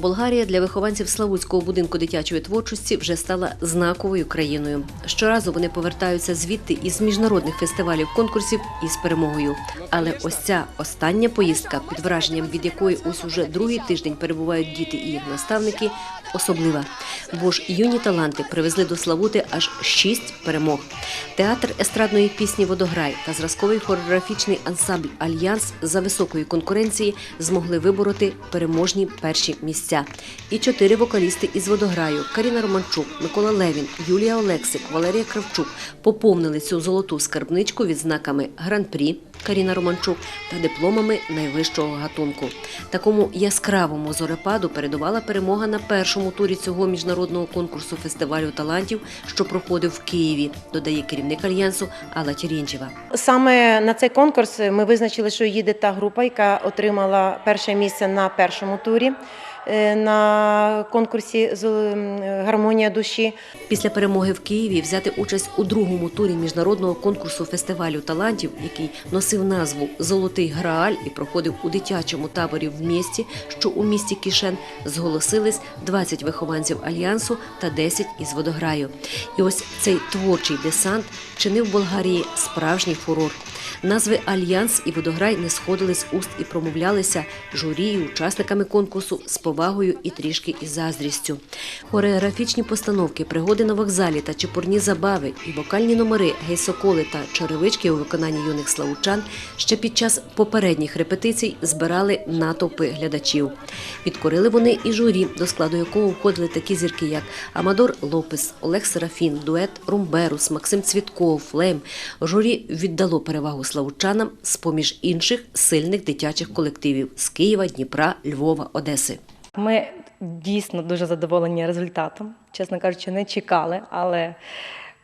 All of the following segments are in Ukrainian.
Болгарія для вихованців Славутського будинку дитячої творчості вже стала знаковою країною. Щоразу вони повертаються звідти із міжнародних фестивалів конкурсів із перемогою. Але ось ця остання поїздка, під враженням від якої ось уже другий тиждень перебувають діти і їх наставники, особлива. Бо ж юні таланти привезли до Славути аж шість перемог. Театр естрадної пісні Водограй та зразковий хореографічний ансамбль Альянс за високої конкуренції змогли вибороти переможні перші місця. І чотири вокалісти із Водограю Каріна Романчук, Микола Левін, Юлія Олексик, Валерія Кравчук поповнили цю золоту скарбничку відзнаками Гран-прі Каріна Романчук та дипломами найвищого гатунку. Такому яскравому зорепаду передувала перемога на першому турі цього міжнародного конкурсу фестивалю талантів, що проходив в Києві, додає керівник альянсу Алла Тірінчева. Саме на цей конкурс ми визначили, що їде та група, яка отримала перше місце на першому турі на конкурсі гармонія душі. Після перемоги в Києві взяти участь у другому турі міжнародного конкурсу фестивалю талантів, який носив назву Золотий Грааль і проходив у дитячому таборі в місті, що у місті Кішен, зголосились 20 вихованців альянсу та 10 із водограю. І ось цей творчий десант чинив Болгарії справжній фурор. Назви Альянс і Водограй не сходили з уст і промовлялися журі, і учасниками конкурсу з повагою і трішки із заздрістю. Хореографічні постановки, пригоди на вокзалі та чепурні забави і вокальні номери гейсоколи та черевички у виконанні юних славучан ще під час попередніх репетицій збирали натовпи глядачів. Підкорили вони і журі, до складу якого входили такі зірки, як Амадор Лопес, Олег Серафін, дует Румберус, Максим Цвітков, Флем. Журі віддало перевагу славучанам з поміж інших сильних дитячих колективів з Києва, Дніпра, Львова, Одеси. Ми дійсно дуже задоволені результатом. Чесно кажучи, не чекали, але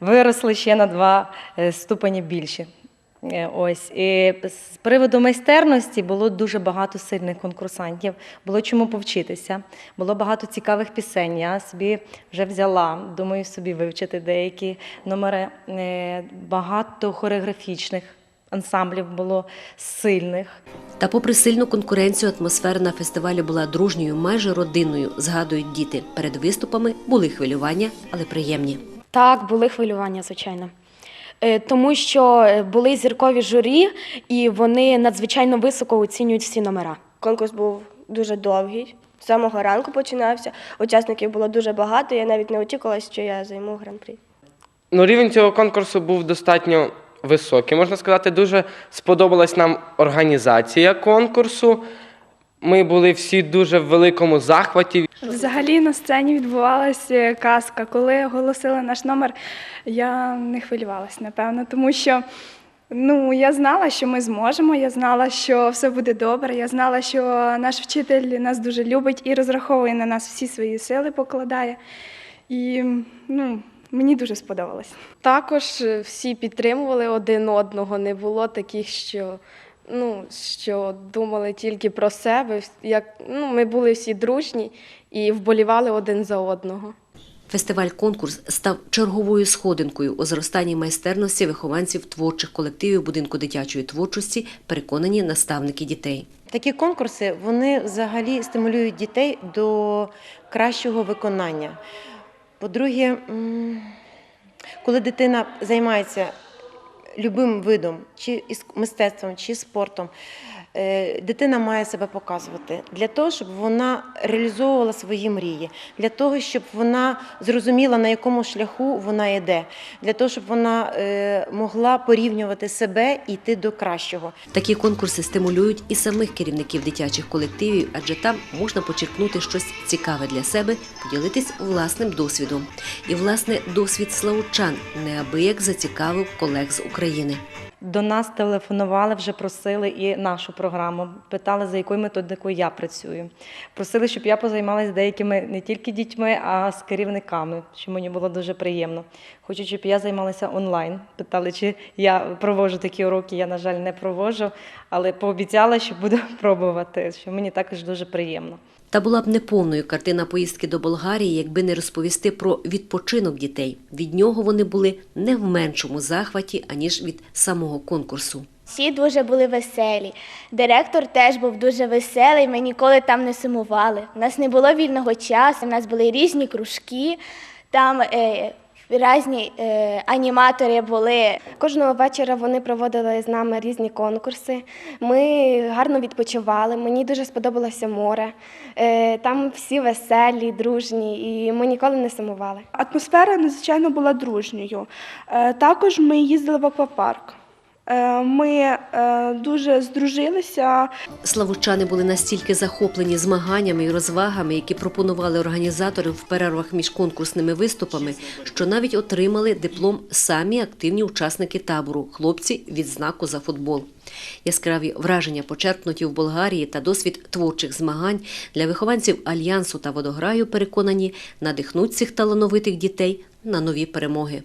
виросли ще на два е, ступені більше. Ось і з приводу майстерності було дуже багато сильних конкурсантів. Було чому повчитися. Було багато цікавих пісень. Я собі вже взяла. Думаю, собі вивчити деякі номери. Е, Багато хореографічних ансамблів було сильних. Та попри сильну конкуренцію, атмосфера на фестивалі була дружньою, майже родинною, згадують діти. Перед виступами були хвилювання, але приємні. Так, були хвилювання, звичайно. Е, Тому що е, були зіркові журі, і вони надзвичайно високо оцінюють всі номера. Конкурс був дуже довгий. З самого ранку починався. Учасників було дуже багато. Я навіть не очікувала, що я займу гран-прі. Ну, рівень цього конкурсу був достатньо високий. Можна сказати, дуже сподобалась нам організація конкурсу. Ми були всі дуже в великому захваті. Взагалі на сцені відбувалася казка. Коли оголосили наш номер, я не хвилювалася, напевно, тому що ну, я знала, що ми зможемо, я знала, що все буде добре, я знала, що наш вчитель нас дуже любить і розраховує на нас всі свої сили, покладає. І ну, мені дуже сподобалось. Також е, всі підтримували один одного. Не було таких, що, ну, що думали тільки про себе. Як, ну, ми були всі дружні і вболівали один за одного. Фестиваль-конкурс став черговою сходинкою у зростанні майстерності вихованців творчих колективів будинку дитячої творчості, переконані наставники дітей. Такі конкурси вони взагалі стимулюють дітей до кращого виконання. По-друге, коли дитина займається любим видом, чи мистецтвом, чи спортом, дитина має себе показувати для того, щоб вона реалізовувала свої мрії, для того, щоб вона зрозуміла, на якому шляху вона йде, для того, щоб вона е, могла порівнювати себе і йти до кращого. Такі конкурси стимулюють і самих керівників дитячих колективів, адже там можна почерпнути щось цікаве для себе, поділитись власним досвідом. І власне досвід славучан неабияк зацікавив колег з України. До нас телефонували, вже просили і нашу програму, питали, за якою методикою я працюю. Просили, щоб я позаймалася деякими не тільки дітьми, а з керівниками, що мені було дуже приємно. Хочуть, щоб я займалася онлайн. Питали, чи я проводжу такі уроки. Я, на жаль, не проводжу, але пообіцяла, що буду пробувати, що мені також дуже приємно. Та була б неповною картина поїздки до Болгарії, якби не розповісти про відпочинок дітей. Від нього вони були не в меншому захваті, аніж від самого конкурсу. Всі дуже були веселі. Директор теж був дуже веселий, ми ніколи там не сумували. У нас не було вільного часу, у нас були різні кружки, там е, різні е, аніматори були. Кожного вечора вони проводили з нами різні конкурси. Ми гарно відпочивали. Мені дуже сподобалося море. Е, Там всі веселі, дружні, і ми ніколи не сумували. Атмосфера надзвичайно була дружньою. Е, Також ми їздили в аквапарк. Е, Ми е, дуже здружилися. Славучани були настільки захоплені змаганнями і розвагами, які пропонували організатори в перервах між конкурсними виступами, що навіть отримали диплом самі активні учасники табору хлопці відзнаку за футбол. Яскраві враження, почерпнуті в Болгарії та досвід творчих змагань для вихованців альянсу та водограю, переконані, надихнуть цих талановитих дітей на нові перемоги.